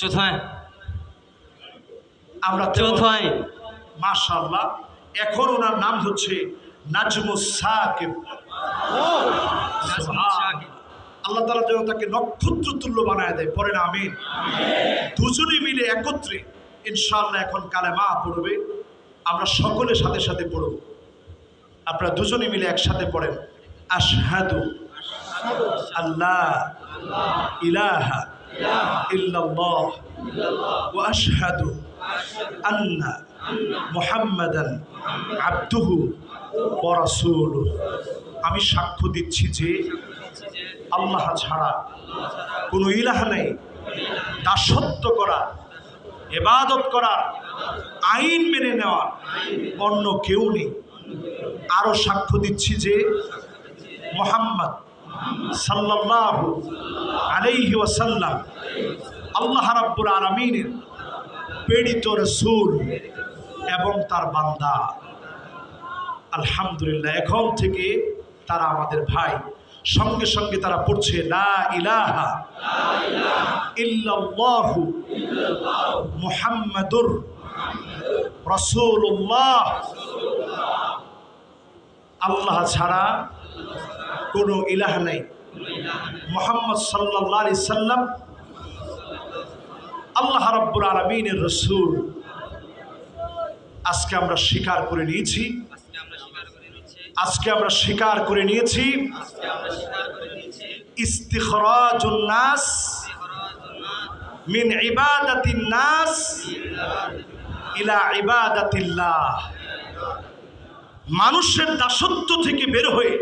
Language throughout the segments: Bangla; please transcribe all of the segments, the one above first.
চৌথায় আমরা চৌথায় মাশাল্লাহ এখন ওনার নাম হচ্ছে নাজমুস সাকিব। আল্লাহ তালা যেন তাকে নক্ষত্র তুল্য বানায় দেয় পরে না আমিন। দুজনে মিলে একত্রে ইনশাল্লাহ এখন কালেমা পড়বে আমরা সকলে সাথে সাথে পড়ব। আপনারা দুজনে মিলে একসাথে পড়েন আশহাদু আল্লাহ ইলাহা ইল্লাল্লাহ ওয়া আশহাদু আন্না মুহাম্মাদান আবদুহু ওয়া রাসূলুহু। আমি সাক্ষ্য দিচ্ছি যে আল্লাহ ছাড়া কোনো ইলাহ নেই। দাসত্ব করা এবাদত করার আইন মেনে নেওয়া অন্য কেউ নেই। আরও সাক্ষ্য দিচ্ছি যে মোহাম্মদ সাল্লাল্লাহু আলাইহি ওয়াসাল্লাম, আল্লাহ রাব্বুল আলামিনের প্রেরিত রসূল এবং তার বান্দা। আলহামদুলিল্লাহ, এখন থেকে তারা আমাদের ভাই, সঙ্গে সঙ্গে তারা পড়ছে, লা ইলাহা ইল্লাল্লাহু মুহাম্মাদুর রাসূলুল্লাহ। আল্লাহ ছাড়া কোনো ইলাহ নেই। মোহাম্মদ সাল্লাহ আলি সাল্লাম আল্লাহ রাব্বুল আলমিনের রসুল। আজকে আমরা স্বীকার করে নিয়েছি। আজকে আমরা স্বীকার করে নিয়েছি। ইস্তিখরাজুন নাস মিন ইবাদাতিন নাস ইলা ইবাদাতিল্লাহ। মানুষের দাসত্ব থেকে বের হয়ে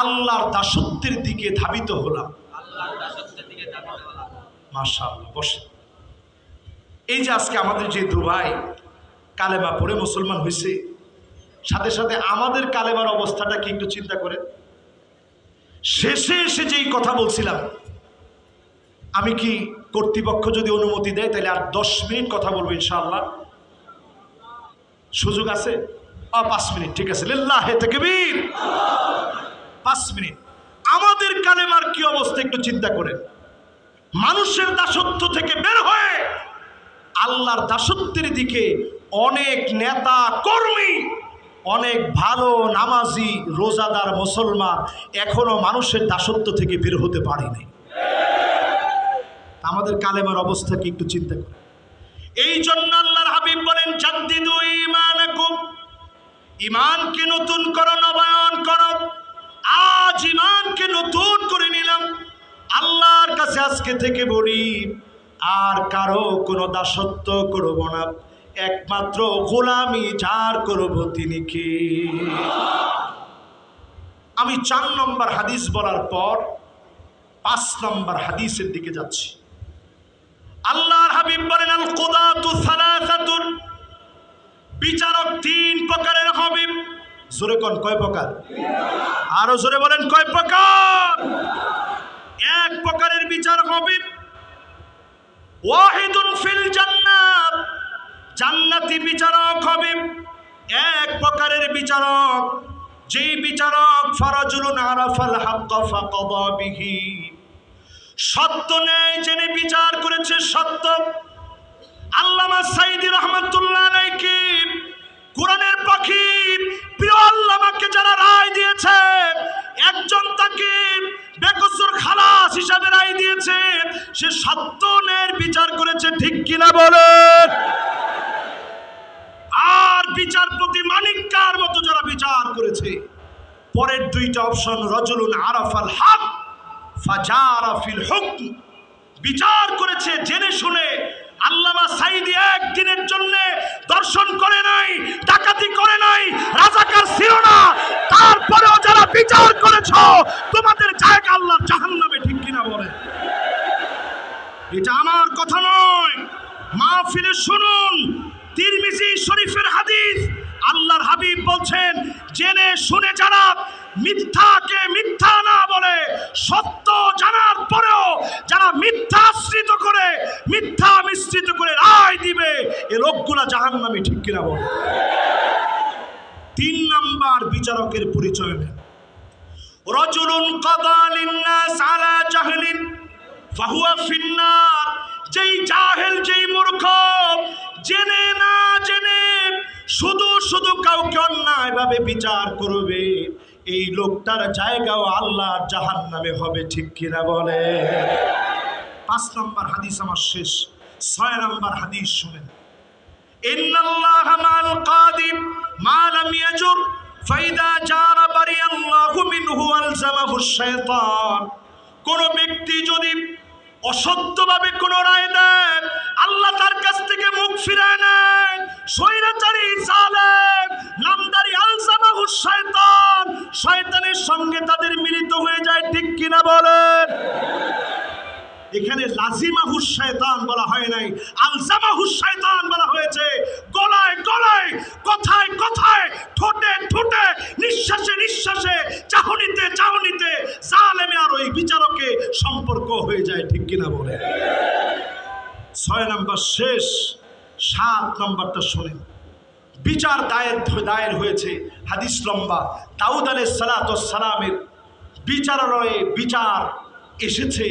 আল্লাহর দাসত্বের দিকে ধাবিত হলাম। মাশাআল্লাহ বসে এই যে আজকে আমাদের যে দুভাই কালেমা পড়ে মুসলমান হয়েছে সাথে সাথে আমাদের কালেমার অবস্থাটা কি একটু চিন্তা করে শেষে এসে যেই কথা বলছিলাম আমি কি কর্তৃপক্ষ যদি অনুমতি দেয় তাহলে আর দশ মিনিট কথা বলব ইনশাআল্লাহ। সুযোগ আছে? পাঁচ মিনিট, ঠিক আছে। লিল্লাহে পাঁচ মিনিট। আমাদের কালেমার কি অবস্থা একটু চিন্তা করেন। মানুষের দাসত্ব থেকে বের হয়ে আল্লাহর দাসত্বের দিকে অনেক নেতা কর্মী, অনেক ভালো নামাজি, রোজাদার, মুসলমান এখনও মানুষের দাসত্ব থেকে বের হতে পারেনি আমাদের কালেমার অবস্থা কি একটু চিন্তা করেন। এই জন্য আল্লাহর হাবিব বলেন ঈমানাকুম ইমানকে নতুন করো, নবায়ন করো। আজ ইমানকে নতুন করে নিলাম। আল্লাহর কাছে আজকে থেকে বলি, আর কারও কোনো দাসত্ব করব না। একমাত্র গোলামি যার করব তিনি কে? আমি চার নম্বর হাদিস বলার পর পাঁচ নম্বর হাদিসের দিকে যাচ্ছি। আল্লাহর হাবিব বলেন আল কোদাতু সালাসাতুন। বিচারক তিন প্রকারের জোরে কোন? কয় প্রকার? আরও জোরে বলেন, কয় প্রকার? এক প্রকারের বিচার হবে। ওয়াহিদুন ফিল জান্নাত। জান্নাতি বিচারক হবে। এক প্রকারের বিচারক। যেই বিচারক ফরজুলুন আরাফাল হাক্কা ফাকাদা বিহি। সত্য নেই জেনে বিচার করেছে সত্য। আল্লামা সাইদি করেছে। পরের দুইটা অপশন, রজলুন আরাফাল হক, ফাজারা ফিল হুকম। বিচার করেছে, জেনে শুনে। আল্লামা সাইদি একদিনের জন্য দর্শন করে নাই, ডাকাতি করে নাই, রাজাকার ছিল না। তারপরেও যারা বিচার করেছ, তোমাদের জায়গা আল্লাহ জাহান্নামে, ঠিক কিনা বলে এটা আমার কথা নয়। মাহফিলে শুনুন। তিরমিজি শরীফের হাদিস, আল্লাহর হাবিব বলছেন জেনে শুনে যারা মিথ্যাকে মিথ্যা না বলে, সত্য জানার পরেও যারা মিথ্যা আশ্রিত করে, মিথ্যা মিশ্রিত করে রায় দিবে, এ লোকগুলা জাহান্নামী ঠিক কিনা বলে? তিন নাম্বার বিচারকের পরিচয় নেন। রজুলুন কাদা লিন্নাস আলা জাহলিন, ফাহুয়া ফিন্নার, যেই জাহেল, যেই মূর্খ, জেনে না জেনে শুধু শুধু কাউকে অন্যায়ভাবে বিচার করবে, এই লোকটার জায়গাও আল্লাহর জাহান নামে হবে, ঠিক কিনা বলে? পাঁচ নম্বর হাদিস আমার শেষ, ছয় নম্বর হাদিস শুনেন। ইন্নাল্লাহ মাল কাদিম মা লাম ইয়াজুর, ফাইদা জারা বারি আল্লাহু মিনহু আলজামাহু শাইতান। কোন ব্যক্তি যদি অসত্যভাবে কোন রায় দেন। আল্লাহ তার কাছ থেকে মুখ ফিরায় নেন। স্বৈরাচারী জালেম, নামদারি আলসামাহু শয়তান। শয়তানের সঙ্গে তাদের মিলিত হয়ে যায়, ঠিক কিনা বলেন? এখানে লাজিমাহু শয়তান বলা হয় নাই আলজামাহু শয়তান বলা হয়েছে। গলায় গলায়, কথায় কথায়, ঠোঁটে ঠোঁটে, নিঃশ্বাসে নিঃশ্বাসে, চাহনিতে চাহনিতে জালেমে আর ওই বিচারকে সম্পর্ক হয়ে যায়, ঠিক কিনা বলে? ছয় নম্বর শেষ, সাত নম্বরটা শোনেন। বিচার দায়ের দায়ের হয়েছে, হাদিস লম্বা। দাউদ আলাই সালাত সালামের বিচারালয়ে বিচার এসেছে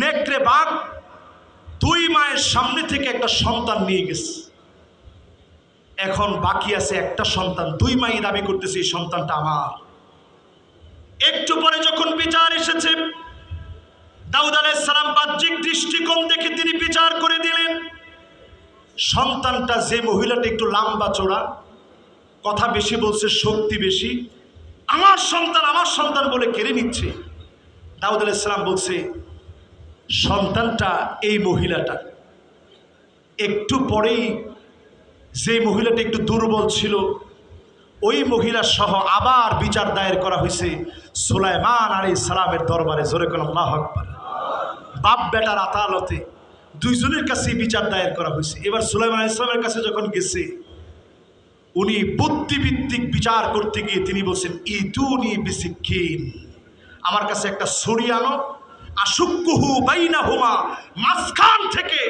নেকড়ে বাঘ দুই মায়ের সামনে থেকে একটা সন্তান নিয়ে গেছে। এখন বাকি আছে একটা সন্তান, দুই মাই দাবি করতেছে, এই সন্তানটা আমার। একটু পরে যখন বিচার এসেছে, দাউদ আলাইসালাম বাহ্যিক দৃষ্টিকোণ দেখে তিনি বিচার করে দিলেন, সন্তানটা যে মহিলাটা একটু লম্বা চোড়া, কথা বেশি বলছে, শক্তি বেশি, আমার সন্তান আমার সন্তান বলে কেড়ে নিচ্ছে। দাউদ আলাইসালাম বলছে সন্তানটা এই মহিলাটা। একটু পরেই যে মহিলাটা একটু দুর্বল ছিল, ওই মহিলা সহ আবার বিচার দায়ের করা হয়েছে সুলাইমান আলী সালামের দরবারে। জোরে কোন আকবার। বাপ বেটার আদালতে দুইজনের কাছে বিচার দায়ের করা হয়েছে। এবার সুলাইমান ইসলামের কাছে যখন গেছে, উনি বুদ্ধিভিত্তিক বিচার করতে গিয়ে তিনি বলছেন, ইদুনি বিসিক্ষিন আমার কাছে একটা ছড়ি আনো আশুকুহু বাইনা হুমা মাঝখান থেকে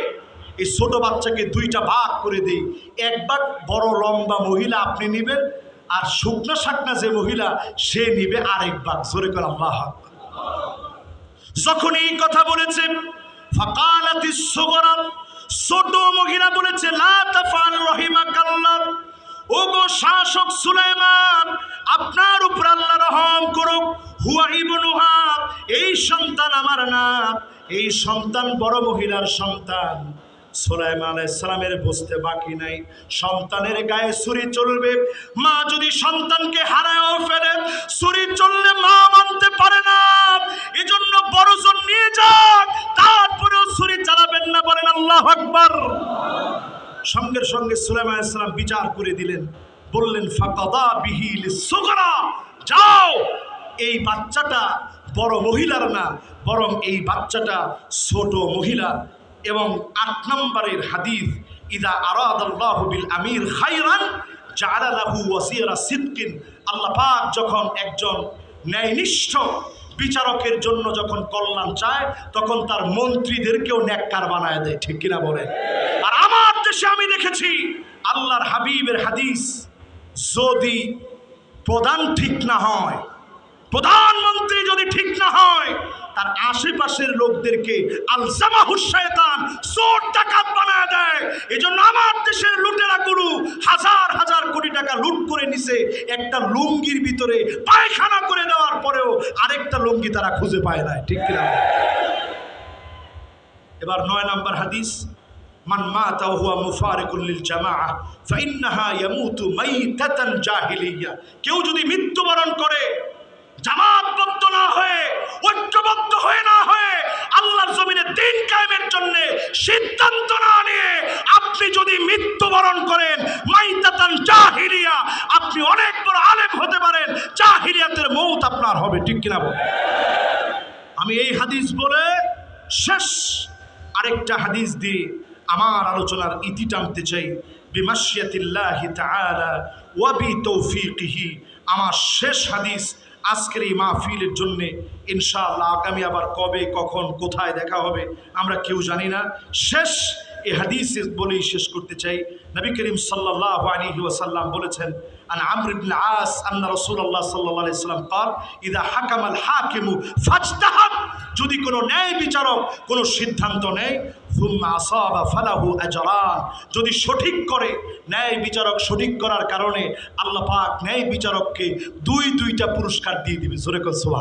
এই ছোট বাচ্চাকে দুইটা ভাগ করে দিই। এক ভাগ বড়, লম্বা মহিলা আপনি নেবেন, আর শুকনো শাকনা যে মহিলা, সে নিবে আরেক জোরে করে, আল্লাহ যখন এই কথা বলেছে, ফাকালাতি সুগরা ছোট মহিলা বলেছে, লা তাফাল রহিমাকাল্লাহ ওগো শাসক সুলাইমান, আপনার উপর আল্লাহ রহম করুক, হুয়া আমার না এই সন্তান বড় মহিলার সন্তান। ইসলামের বুঝতে বাকি নাই। সন্তানের গায়ে ছুরি চলবে। মা যদি সন্তানকে হারায়ও ফেলে, ছুরি চললে মা মানতে পারে না। এজন্য বড়জন নিয়ে যাক তারপরেও ছুরি চালাবেন না বলেন আল্লাহ আকবার। সঙ্গে সঙ্গে সুলাইমান ইসলাম বিচার করে দিলেন। বললেন, ফাকাদা বিহিল সুগরা যাও, এই বাচ্চাটা বড় মহিলার না বরং এই বাচ্চাটা ছোট মহিলা। এবং আট নম্বরের হাদিস, ইদা আরাদাল্লাহ আমির খাইরান লাহু ওয়াসিরা সিদকিন। আল্লাহ যখন একজন ন্যায়নিষ্ঠ বিচারকের জন্য যখন কল্যাণ চায়, তখন তার মন্ত্রীদেরকেও ন্যাক্কার বানায় দেয়। ঠিক কিনা বলে আর আমার দেশে আমি দেখেছি, আল্লাহর হাবিবের হাদিস যদি প্রধান ঠিক না হয় প্রধানমন্ত্রী যদি ঠিক না হয়, তার আশেপাশের লোকদেরকে আলজামা হুসায়তান চোর টাকা বানায় দেয়। এই জন্য আমার দেশের লুটেরা গুরু হাজার হাজার কোটি টাকা লুট করে নিছে। একটা লুঙ্গির ভিতরে পায়খানা করে দেওয়ার পরেও আরেকটা লুঙ্গি তারা খুঁজে পায় না ঠিক কিনা? এবার নয় নাম্বার হাদিস, মান মাতা হুয়া মুফারিকুল লিল জামাআ, ফাইন্নাহা ইয়ামুতু মাইতাতান জাহিলিয়া। কেউ যদি মৃত্যুবরণ করে জামাতবদ্ধ না হয়ে, ঐক্যবদ্ধ হয়ে না হয়ে আল্লাহর জমিনে দিন কায়েমের জন্য সিদ্ধান্ত না নিয়ে আপনি যদি মৃত্যুবরণ করেন মাইতাতান জাহিলিয়া, আপনি অনেক বড় আলেম হতে পারেন, জাহিলিয়াতের মৌত আপনার হবে, ঠিক কিনা বল? আমি এই হাদিস বলে শেষ আরেকটা হাদিস দিয়ে আমার আলোচনার ইতি টানতে চাই। বিমাশিয়াতিল্লাহি তাআলা ওয়া বি তৌফিকিহি আমার শেষ হাদিস আজকের এই মাহফিলের জন্য ইনশাআল্লাহ আগামী আবার কবে কখন কোথায় দেখা হবে আমরা কেউ জানি না শেষ এই হাদিস বলেই শেষ করতে চাই নবী করিম সাল্লাল্লাহু আলাইহি ওয়াসাল্লাম বলেছেন আন আমর ইবনে আস আন্না রাসূলুল্লাহ সাল্লাল্লাহু আলাইহি সাল্লাম قال ইদা হাকামাল হাকিমু ফাজতাহাদ যদি কোনো ন্যায় বিচারক কোনো সিদ্ধান্ত নেয় সুম্মা আসাবা যদি সঠিক করে, ন্যায় বিচারক সঠিক করার কারণে আল্লাহ পাক ন্যায় বিচারককে দুই দুইটা পুরস্কার দিয়ে দিবে। জোরে সুবহান